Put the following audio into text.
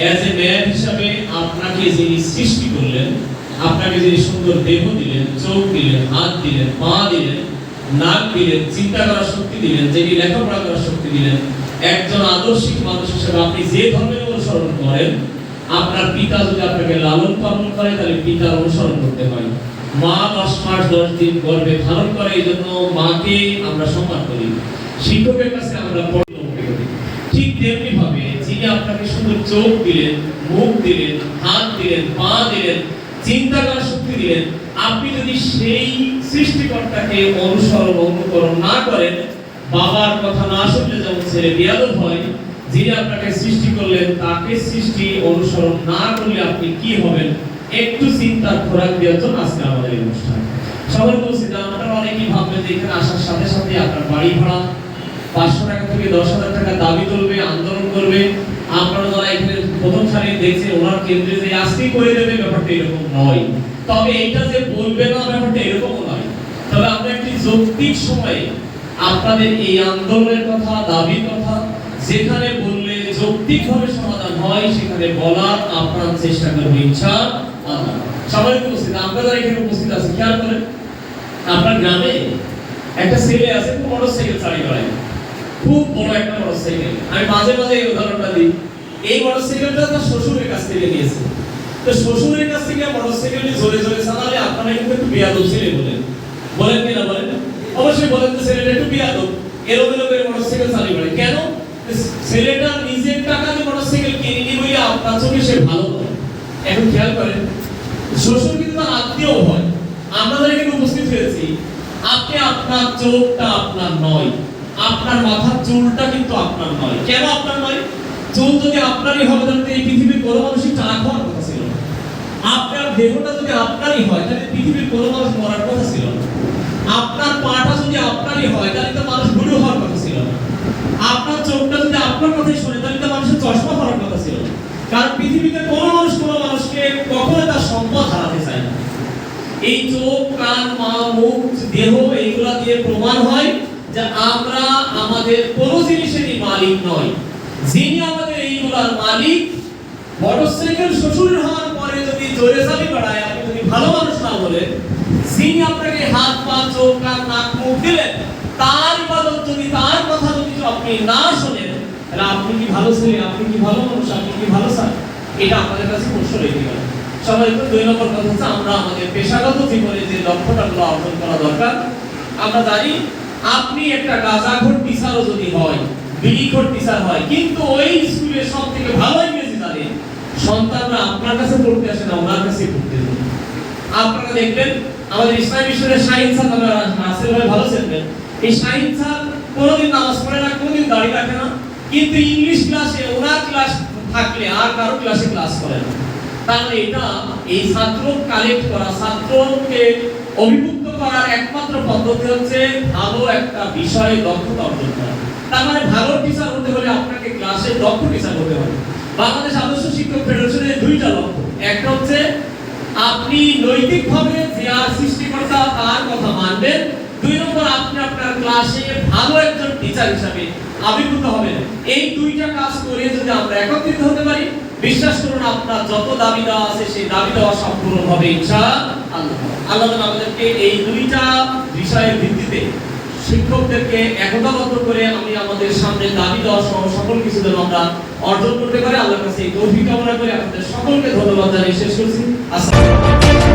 As a man হিসাবে আপনাকে যিনি সৃষ্টি করলেন, আপনাকে যিনি সুন্দর দেহ দিলেন, চোখ দিলেন, হাত দিলেন, পা দিলেন, নাক দিলেন, চিন্তা করার শক্তি দিলেন, যিনি লেখাপড়া করার শক্তি দিলেন, একজন আদর্শিক মানুষ হিসেবে আপনি যে ধর্মের অনুসরণ করেন, আপনার পিতা যদি আপনাকে লালন পালন করে, তাহলে পিতার অনুসরণ করতে হয়। মা দশ মাস দশ দিন গর্ভে ধারণ করে, এই জন্য মাকে আমরা সম্মান করি। শিক্ষকের কাছে আমরা করি। ঠিক তেমনি ভাবে যিনি আপনাকে সুন্দর চোখ দিলেন, মুখ দিলেন, হাত দিলেন, পা দিলেন চিন্তা করার শক্তি দিলেন। আপনি যদি সেই সৃষ্টিকর্তাকে অনুসরণ, অনুকরণ না করেন, বাবার কথা না শুনলে যেমন ছেলে বিয়াদব হয়, যিনি আপনাকে সৃষ্টি করলেন, তাকে সৃষ্টি, অনুসরণ না করলে আপনি কি হবেন? একটু চিন্তার খোরাক দেওয়ার জন্য আজকে আমাদের অনুষ্ঠান। সবাই বলছি আপনারা অনেকেই ভাববেন যে এখানে আসার সাথে সাথে আপনার বাড়ি ভাড়া পাঁচশো টাকা থেকে দশ হাজার টাকা দাবি তুলবে, আন্দোলন করবে। আপনারা যারা এখানে প্রথম সারি দেখছেন, ওনার কেন্দ্রে যে আজকেই করে দেবে, ব্যাপারটা এরকম নয়। তবে এইটা যে বলবে না, ব্যাপারটা এরকমও নয়। তবে আমরা একটি যৌক্তিক সময়ে আপনাদের এই আন্দোলনের কথা, দাবির কথা, যেখানে বললে যৌক্তিকভাবে সমাধান হয়, সেখানে বলার আপনার চেষ্টা করব, ইচ্ছা সবাই উপস্থিত আমরা যারা এখানে উপস্থিত আছি খেয়াল করেন, আপনার গ্রামে একটা ছেলে আছে মোটর সাইকেল চালিয়ে বেড়ায়। খুব বড় একটা মোটর সাইকেল আমি মাঝে মাঝে এই উদাহরণটা দিই। এই মোটর সাইকেলটা তার শ্বশুরের কাছ থেকে নিয়েছে। তো শ্বশুরের কাছ থেকে মোটর সাইকেলটি জোরে জোরে চালালে আপনারা কিন্তু একটু বেয়াদব ছেলে বলেন। বলেন কি না বলেন? অবশ্যই বলেন তো ছেলেটা একটু বেয়াদব। এলোমেলো করে মোটর সাইকেল চালিয়ে বেড়ায়। কেন? ছেলেটা নিজের টাকা দিয়ে মোটর সাইকেল কিনে নিয়ে বলে, আপনার চোখে সে ভালো এখন খেয়াল করেন, শ্বশুর কিন্তু তার আত্মীয় হয়। আমরা যারা এখানে উপস্থিত হয়েছি। আপনি আপনার চোখটা আপনার নয়। আপনার মাথার চুলটা কিন্তু আপনার নয়। কেন আপনার নয়? চুল যদি আপনারই হবে, তাহলে এই পৃথিবীর কোনো মানুষই টাক হওয়ার কথা ছিল আপনার দেহটা যদি আপনারই হয়, তাহলে পৃথিবীর কোনো মানুষ মরার কথা ছিল আপনার পাটা যদি আপনারই হয়, তাহলে তো মানুষ বুড়ো হওয়ার কথা ছিল আপনার চোখটা যদি আপনার কথাই শোনে, তাহলে তো মানুষের চশমা পরার কথা ছিল কারণ পৃথিবীতে কোনো মানুষ, কোনো মানুষকে কখনো তার সম্পদ হারাতে চায় না। এই চোখ, কান মা মুখ, দেহ, এইগুলা দিয়ে প্রমাণ হয় যে আমরা আমাদের কোনো জিনিসেরই মালিক নয় যিনি আমাদের এইগুলার মালিক, মোটরসাইকেল, শ্বশুরের হওয়ার পরে যদি জোরে চালি বেড়ায়, আপনি যদি ভালো মানুষ না বলেন, যিনি আপনাকে হাত, পা, চোখ, কান, নাক, মুখ দিলেন, তার ইবাদত যদি, তার কথা যদি আপনি না শোনেন, তাহলে আপনি কি ভালো ছেলে, আপনি কি ভালো মানুষ, আপনি কি ভালো স্যার? এটা আমাদের কাছে প্রশ্ন রেখে গেল। সবাই তো দুই নম্বর কথা হচ্ছে, আমরা আমাদের পেশাগত জীবনে যে লক্ষ্যটাগুলো অর্জন করা দরকার, আমরা জানি আপনি একটা গাঁজাখোর টিচারও যদি হয় বিড়িখোর টিচার হয়, কিন্তু ওই স্কুলে সব থেকে ভালো ইংরেজি জানে, সন্তানরা আপনার কাছে পড়তে আসে না, ওনার কাছে পড়তে যায় আপনারা দেখবেন, আমাদের ইসলাম মিশনের শাহিন স্যার আমরা নাসির ভাই ভালো ছিলেন এই শাহিন স্যার কোনোদিন নামাজ পড়ে না, কোনোদিন দাড়ি রাখে না, কিন্তু ইংলিশ ক্লাসে, ওনার ক্লাস থাকলে আর কারও ক্লাসে ক্লাস করে না। তাহলে এটা এই ছাত্র কালেক্ট করা, ছাত্রকে অভিভুক্ত করার একমাত্র পদ্ধতি হচ্ছে ভালো একটা বিষয়ে দক্ষতা অর্জন করা। তার মানে ভালো টিচার হতে হলে আপনাকে ক্লাসে দক্ষ টিচার হতে হবে। বাংলাদেশ আদর্শ শিক্ষক ফেডারেশনের দুইটা লক্ষ্য। একটা হচ্ছে আপনি নৈতিকভাবে যে সৃষ্টিকর্তা তার কথা মানবেন। দুই নম্বর, আপনি আপনার ক্লাসে ভালো একজন টিচার হিসাবে আবির্ভূত হবেন। এই দুইটা কাজ করে যদি আমরা একত্রিত হতে পারি বিশ্বাস করুন, আপনার যত দাবি দেওয়া আছে, সেই দাবি দেওয়া সম্পূর্ণ হবে ইচ্ছা আল্লাহ আমাদেরকে এই দুইটা বিষয়ের ভিত্তিতে শিক্ষকদেরকে একতাবদ্ধ করে আমি আমাদের সামনে দাবি দেওয়া সহ সকল কিছু যেন আমরা অর্জন করতে পারি, আল্লাহর কাছে এই কামনা করে আপনাদের সকলকে ধন্যবাদ জানিয়ে শেষ করছি। আসসালামু